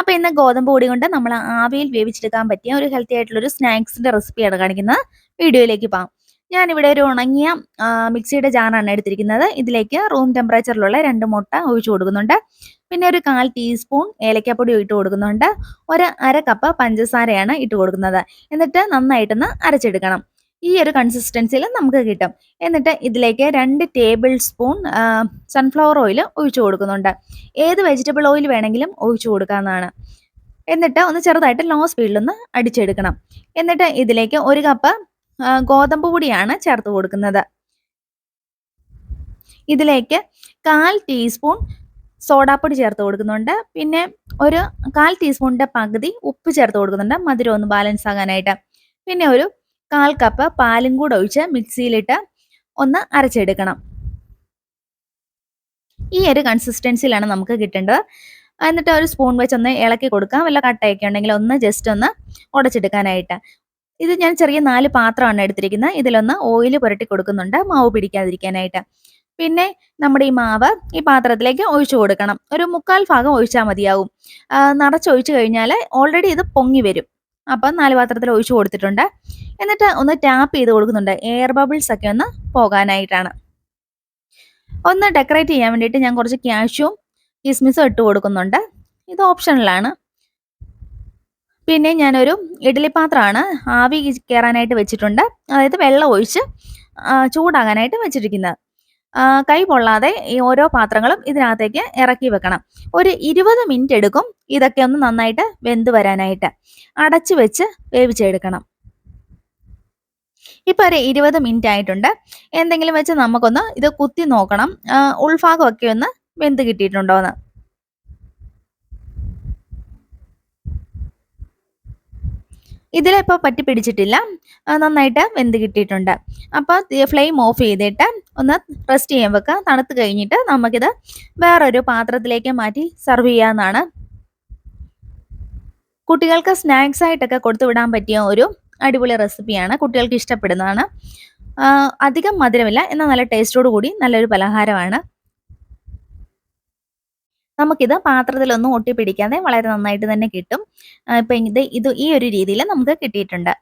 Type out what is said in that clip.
അപ്പോൾ ഇന്ന് ഗോതമ്പ് പൊടി കൊണ്ട് നമ്മൾ ആവിയിൽ വേവിച്ചെടുക്കാൻ പറ്റിയ ഒരു ഹെൽത്തി ആയിട്ടുള്ള ഒരു സ്നാക്സിന്റെ റെസിപ്പിയാണ് കാണിക്കുന്നത്. വീഡിയോയിലേക്ക് പോകാം. ഞാനിവിടെ ഒരു ഉണങ്ങിയ മിക്സിയുടെ ജാറാണ് എടുത്തിരിക്കുന്നത്. ഇതിലേക്ക് റൂം ടെമ്പറേച്ചറിലുള്ള രണ്ട് മുട്ട ഒഴിച്ചു കൊടുക്കുന്നുണ്ട്. പിന്നെ ഒരു കാൽ ടീസ്പൂൺ ഏലക്കാപ്പൊടി ഇട്ട് കൊടുക്കുന്നുണ്ട്. ഒരു അര കപ്പ് പഞ്ചസാരയാണ് ഇട്ട് കൊടുക്കുന്നത്. എന്നിട്ട് നന്നായിട്ടൊന്ന് അരച്ചെടുക്കണം. ഈ ഒരു കൺസിസ്റ്റൻസിയിൽ നമുക്ക് കിട്ടും. എന്നിട്ട് ഇതിലേക്ക് രണ്ട് ടേബിൾ സ്പൂൺ സൺഫ്ലവർ ഓയിൽ ഒഴിച്ചു കൊടുക്കുന്നുണ്ട്. ഏത് വെജിറ്റബിൾ ഓയിൽ വേണമെങ്കിലും ഒഴിച്ചു കൊടുക്കാവുന്നതാണ്. എന്നിട്ട് ഒന്ന് ചെറുതായിട്ട് ലോ സ്പീഡിൽ ഒന്ന് അടിച്ചെടുക്കണം. എന്നിട്ട് ഇതിലേക്ക് ഒരു കപ്പ് ഗോതമ്പ് പൊടിയാണ് ചേർത്ത് കൊടുക്കുന്നത്. ഇതിലേക്ക് കാൽ ടീസ്പൂൺ സോഡാപ്പൊടി ചേർത്ത് കൊടുക്കുന്നുണ്ട്. പിന്നെ ഒരു കാൽ ടീസ്പൂണിന്റെ പകുതി ഉപ്പ് ചേർത്ത് കൊടുക്കുന്നുണ്ട്. മധുരം ഒന്ന് ബാലൻസ് ആകാനായിട്ട്. പിന്നെ ഒരു കാൽ കപ്പ് പാലും കൂടെ ഒഴിച്ച് മിക്സിയിലിട്ട് ഒന്ന് അരച്ചെടുക്കണം. ഈ ഒരു കൺസിസ്റ്റൻസിയിലാണ് നമുക്ക് കിട്ടേണ്ടത്. എന്നിട്ട് ഒരു സ്പൂൺ വെച്ച് ഒന്ന് ഇളക്കി കൊടുക്കാം. വല്ല കട്ടയൊക്കെ ഉണ്ടെങ്കിൽ ഒന്ന് ജസ്റ്റ് ഒന്ന് ഉടച്ചെടുക്കാനായിട്ട്. ഇത് ഞാൻ ചെറിയ നാല് പാത്രമാണ് എടുത്തിരിക്കുന്നത്. ഇതിലൊന്ന് ഓയിൽ പുരട്ടി കൊടുക്കുന്നുണ്ട്. മാവ് പിടിക്കാതിരിക്കാനായിട്ട്. പിന്നെ നമ്മുടെ ഈ മാവ് ഈ പാത്രത്തിലേക്ക് ഒഴിച്ചു കൊടുക്കണം. ഒരു മുക്കാൽ ഭാഗം ഒഴിച്ചാൽ മതിയാവും. നിറച്ചൊഴിച്ചു കഴിഞ്ഞാൽ ഓൾറെഡി ഇത് പൊങ്ങി വരും. അപ്പം നാല് പാത്രത്തിൽ ഒഴിച്ചു കൊടുത്തിട്ടുണ്ട്. എന്നിട്ട് ഒന്ന് ടാപ്പ് ചെയ്ത് കൊടുക്കുന്നുണ്ട്. എയർ ബബിൾസ് ഒക്കെ ഒന്ന് പോകാനായിട്ടാണ്. ഒന്ന് ഡെക്കറേറ്റ് ചെയ്യാൻ വേണ്ടിയിട്ട് ഞാൻ കുറച്ച് ക്യാഷും കിസ്മിസും ഇട്ട് കൊടുക്കുന്നുണ്ട്. ഇത് ഓപ്ഷണലാണ് പിന്നെ ഞാനൊരു ഇഡ്ഡലി പാത്രമാണ് ആവി കയറാനായിട്ട് വെച്ചിട്ടുണ്ട്. അതായത് വെള്ളം ഒഴിച്ച് ചൂടാകാനായിട്ട് വെച്ചിരിക്കുന്നത്. കൈ പൊള്ളാതെ ഈ ഓരോ പാത്രങ്ങളും ഇതിനകത്തേക്ക് ഇറക്കി വെക്കണം. ഒരു ഇരുപത് മിനിറ്റ് എടുക്കും ഇതൊക്കെ ഒന്ന് നന്നായിട്ട് വെന്ത് വരാനായിട്ട്. അടച്ചു വെച്ച് വേവിച്ചെടുക്കണം. ഇപ്പൊ ഒരു ഇരുപത് മിനിറ്റ് ആയിട്ടുണ്ട്. എന്തെങ്കിലും വെച്ച് നമുക്കൊന്ന് ഇത് കുത്തി നോക്കണം. ഉൾഭാഗമൊക്കെ ഒന്ന് വെന്ത് കിട്ടിയിട്ടുണ്ടോ എന്ന്. ഇതിലിപ്പോ പറ്റി പിടിച്ചിട്ടില്ല നന്നായിട്ട് വെന്ത് കിട്ടിയിട്ടുണ്ട്. അപ്പോൾ ഫ്ലെയിം ഓഫ് ചെയ്തിട്ട് ഒന്ന് റെസ്റ്റ് ചെയ്യാൻ വെക്കുക തണുത്ത് കഴിഞ്ഞിട്ട് നമുക്കിത് വേറൊരു പാത്രത്തിലേക്ക് മാറ്റി സെർവ് ചെയ്യാവുന്നതാണ് കുട്ടികൾക്ക് സ്നാക്സ് ആയിട്ടൊക്കെ കൊടുത്തു വിടാൻ പറ്റിയ ഒരു അടിപൊളി റെസിപ്പിയാണ് കുട്ടികൾക്ക് ഇഷ്ടപ്പെടുന്നതാണ്. അധികം മധുരമില്ല എന്നാൽ നല്ല ടേസ്റ്റോട് കൂടി നല്ലൊരു പലഹാരമാണ്. നമുക്കിത് പാത്രത്തിലൊന്നും ഒട്ടിപ്പിടിക്കാതെ വളരെ നന്നായിട്ട് തന്നെ കിട്ടും. ഇപ്പൊ ഇത് ഇത് ഈ ഒരു രീതിയിൽ നമുക്ക് കിട്ടിയിട്ടുണ്ട്.